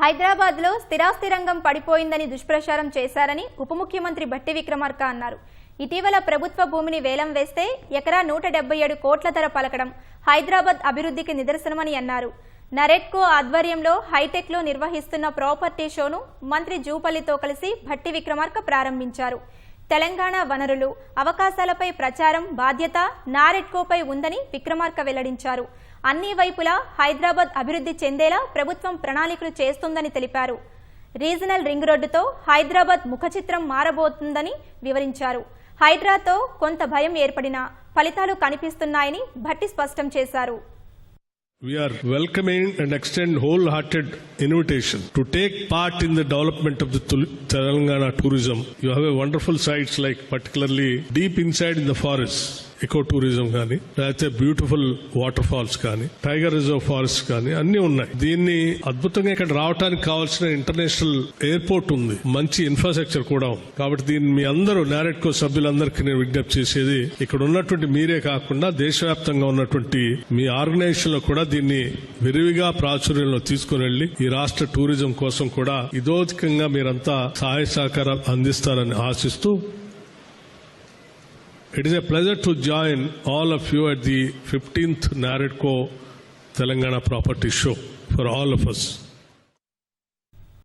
హైదరాబాద్లో స్థిరాస్తి రంగం పడిపోయిందని దుష్ప్రచారం చేశారని ఉప ముఖ్యమంత్రి భట్టి విక్రమార్క అన్నారు. ఇటీవల ప్రభుత్వ భూమిని వేలం వేస్తే ఎకరా నూట డెబ్బై ఏడు కోట్ల ధర పలకడం హైదరాబాద్ అభివృద్ధికి నిదర్శనమని అన్నారు. నరెట్కో ఆధ్వర్యంలో హైటెక్లో నిర్వహిస్తున్న ప్రాపర్టీ షోను మంత్రి జూపల్లితో కలిసి భట్టి విక్రమార్క ప్రారంభించారు. తెలంగాణ వనరులు అవకాశాలపై ప్రచారం బాధ్యత నారెట్కోపై ఉందని విక్రమార్క వెల్లడించారు. అన్ని వైపులా హైదరాబాద్ అభివృద్ధి చెందేలా ప్రభుత్వం ప్రణాళికలు చేస్తుందని తెలిపారు. రీజనల్ రింగ్ రోడ్డుతో హైదరాబాద్ ముఖచిత్రం మారబోతుందని వివరించారు. హైడ్రాతో కొంత భయం ఏర్పడినా ఫలితాలు కనిపిస్తున్నాయని భట్టి స్పష్టం చేశారు. We are welcoming and extend wholehearted invitation to take part in the development of the Telangana tourism. You have a wonderful sites like particularly deep inside in the forest. Eco tourism కానీ లేకపోతే beautiful water falls కానీ tiger reserve forest కానీ అన్ని ఉన్నాయి. దీన్ని అద్భుతంగా ఇక్కడ రావడానికి కావాల్సిన ఇంటర్నేషనల్ ఎయిర్పోర్ట్ ఉంది. మంచి ఇన్ఫ్రాస్ట్రక్చర్ కూడా ఉంది. కాబట్టి దీన్ని మీ అందరూ నారెట్కో సభ్యులందరికీ నేను విజ్ఞప్తి చేసేది ఇక్కడ ఉన్నటువంటి మీరే కాకుండా దేశవ్యాప్తంగా ఉన్నటువంటి మీ ఆర్గనైజేషన్లో కూడా దీన్ని విరివిగా ప్రాచుర్యంలో తీసుకుని వెళ్ళి ఈ రాష్ట్ర టూరిజం కోసం కూడా ఇదోధికంగా మీరంతా సహాయ సహకారం అందిస్తారని ఆశిస్తూ It is a pleasure to join all of you at the 15th NAREDCO Telangana Property Show for all of us.